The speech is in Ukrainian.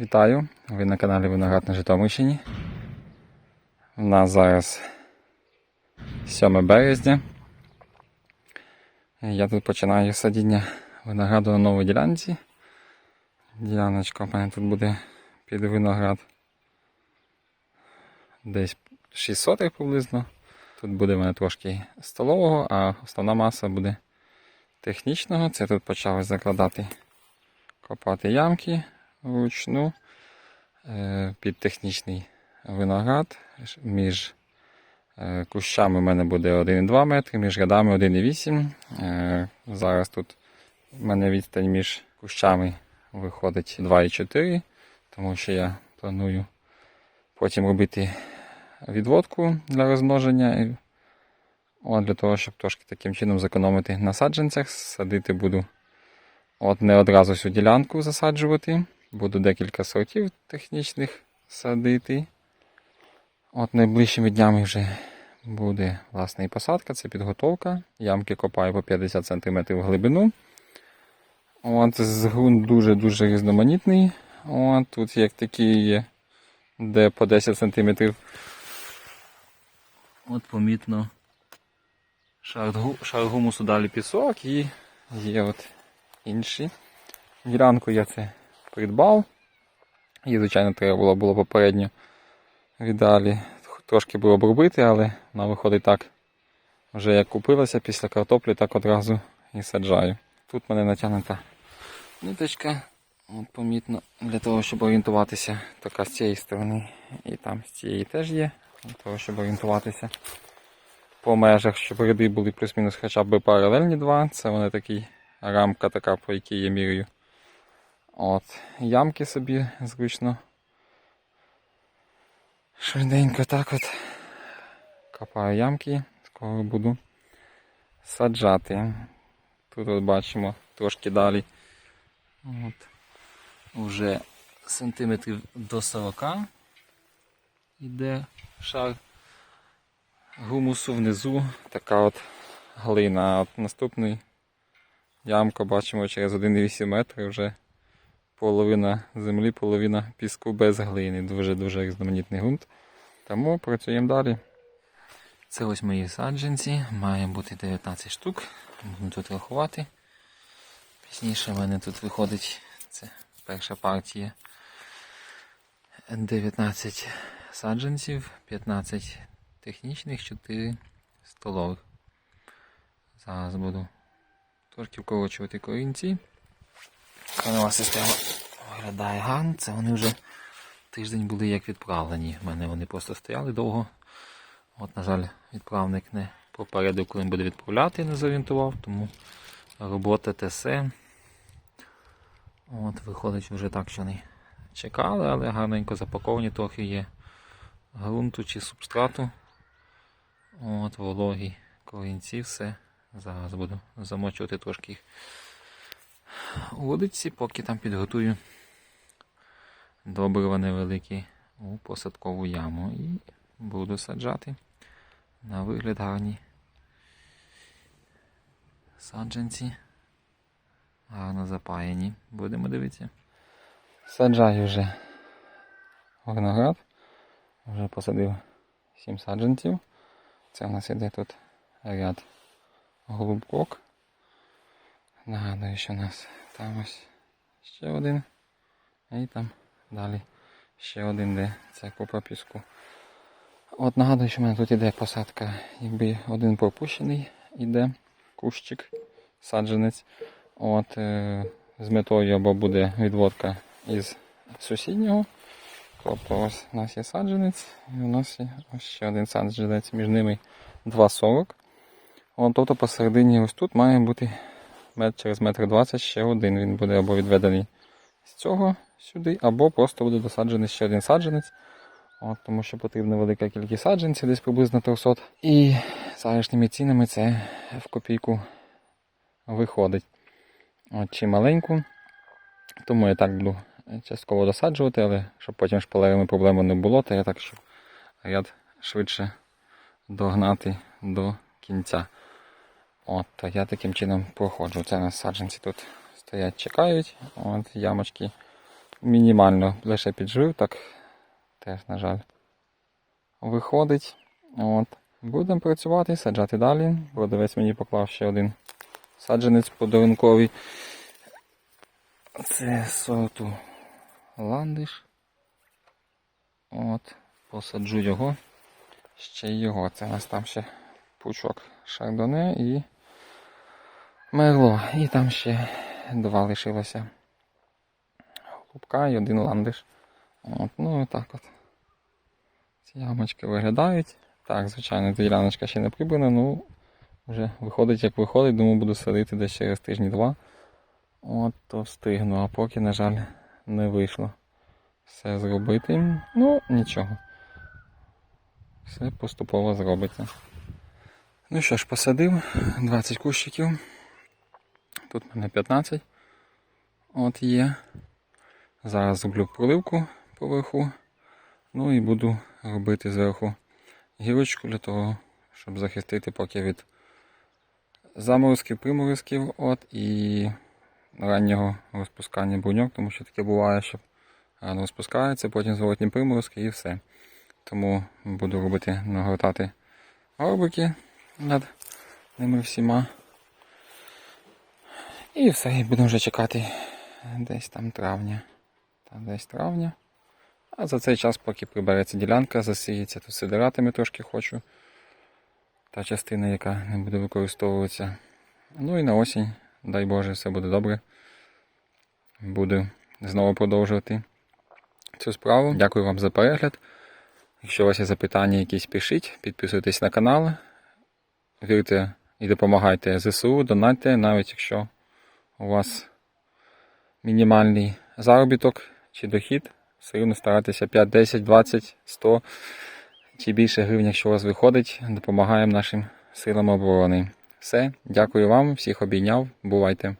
Вітаю! Ви на каналі Виноград на Житомирщині. У нас зараз 7 березня. Я тут починаю садіння винограду на новій ділянці. Діляночка у мене тут буде під виноград десь 600 приблизно. Тут буде в мене трошки столового, а основна маса буде технічного. Це тут почали закладати, копати ямки вручну е, під технічний виноград. Між е, кущами в мене буде 1,2 метри, між рядами 1,8. Е, Зараз тут в мене відстань між кущами виходить 2,4, тому що я планую потім робити відводку для розмноження. От для того, щоб трошки таким чином зекономити на саджанцях, садити буду от не одразу всю ділянку засаджувати. Буду декілька сортів технічних садити. От найближчими днями вже буде власне і посадка, це підготовка. Ямки копаю по 50 см в глибину. От, з дуже-дуже різноманітний. От, тут як такі є, де по 10 см. От помітно шар гумусу далі пісок і є от інші. Ділянку я це придбав. Її, звичайно, треба було, було попередньо віддалі. Трошки було обробити, але вона виходить так. Вже як купилася після картоплі, так одразу і саджаю. Тут в мене натягнута ниточка. От помітно для того, щоб орієнтуватися, така з цієї сторони і там з цієї теж є. Для того, щоб орієнтуватися по межах, щоб ряди були плюс-мінус хоча б паралельні два. Це вони такий рамка така, по якій я міряю. От, ямки собі зручно. Швиденько так от. Копаю ямки, скоро буду саджати. Тут от бачимо трошки далі. От. Уже сантиметрів до 40 йде шар гумусу внизу така от глина. От наступний ямка бачимо через 1,8 метри вже половина землі, половина піску без глини. Дуже-дуже різноманітний ґрунт. Тому працюємо далі. Це ось мої саджанці. Має бути 19 штук. Будемо тут рахувати. Пізніше в мене тут виходить це перша партія. 19 саджанців, 15 технічних, 4 столових. Зараз буду трошки вкорочувати корінці. Коренева система виглядає гарно. Це вони вже тиждень були як відправлені. У мене вони просто стояли довго. От, на жаль, відправник не попередив, коли він буде відправляти, не зорієнтував, тому робота ТСЕ. От, виходить вже так, що вони чекали, але гарненько запаковані трохи є ґрунту чи субстрату. От, вологі корінці, все. Зараз буду замочувати трошки їх у водиці, поки там підготую добрива невеликі у посадкову яму і буду саджати на вигляд гарні саджанці. Гарно запаяні. Будемо дивитися. Саджаю вже виноград. Вже посадив 7 саджанців. Це у нас іде тут ряд голубкок. Нагадую, що у нас там ось ще один. І там далі ще один, де це купа піску. От нагадую, що в мене тут іде посадка, якби один пропущений іде кущик, саджанець. От е, з метою або буде відводка із сусіднього. Тобто ось у нас є саджанець, і у нас є ось ще один саджанець, між ними 2,40. От, тобто посередині ось тут має бути через метр 20 ще один. Він буде або відведений з цього сюди, або просто буде досаджений ще один саджанець. От, тому що потрібна велика кількість саджанців, десь приблизно 300. І зараз цінами це в копійку виходить. От, чи маленьку. Тому я так буду частково досаджувати, але щоб потім шпалерами проблеми не було, то я так, щоб ряд швидше догнати до кінця. От, я таким чином проходжу. Це у нас саджанці тут стоять, чекають. От, ямочки мінімально лише піджив, так теж, на жаль, виходить. От. Будемо працювати, саджати далі. Продавець мені поклав ще один саджанець подарунковий. Це сорту ландиш. От, посаджу його. Ще й його. Це у нас там ще пучок шардоне і мерло. І там ще два лишилося. Голубка і один ландиш. От, ну і так от. Ці ямочки виглядають. Так, звичайно, діляночка ще не прибрана, ну вже виходить, як виходить, думаю, буду садити десь через тижні-два. От то встигну, а поки, на жаль, не вийшло все зробити. Ну, нічого. Все поступово зробиться. Ну що ж, посадив 20 кущиків. Тут мене 15. От є. Зараз зроблю проливку поверху. Ну і буду робити зверху гірочку для того, щоб захистити поки від заморозків, приморозків от, і раннього розпускання бруньок, тому що таке буває, що рано розпускається, потім зворотні приморозки і все. Тому буду робити нагортати горбики над ними всіма. І все, і будемо вже чекати десь там травня. Та десь травня. А за цей час, поки прибереться ділянка, засіється, то сидиратами трошки хочу. Та частина, яка не буде використовуватися. Ну і на осінь, дай Боже, все буде добре. Буду знову продовжувати цю справу. Дякую вам за перегляд. Якщо у вас є запитання якісь, пишіть, підписуйтесь на канал, вірте і допомагайте ЗСУ, донатьте, навіть якщо у вас мінімальний заробіток чи дохід, все рівно старайтеся 5, 10, 20, 100 чи більше гривень, якщо у вас виходить, допомагаємо нашим силам оборони. Все, дякую вам, всіх обійняв, бувайте.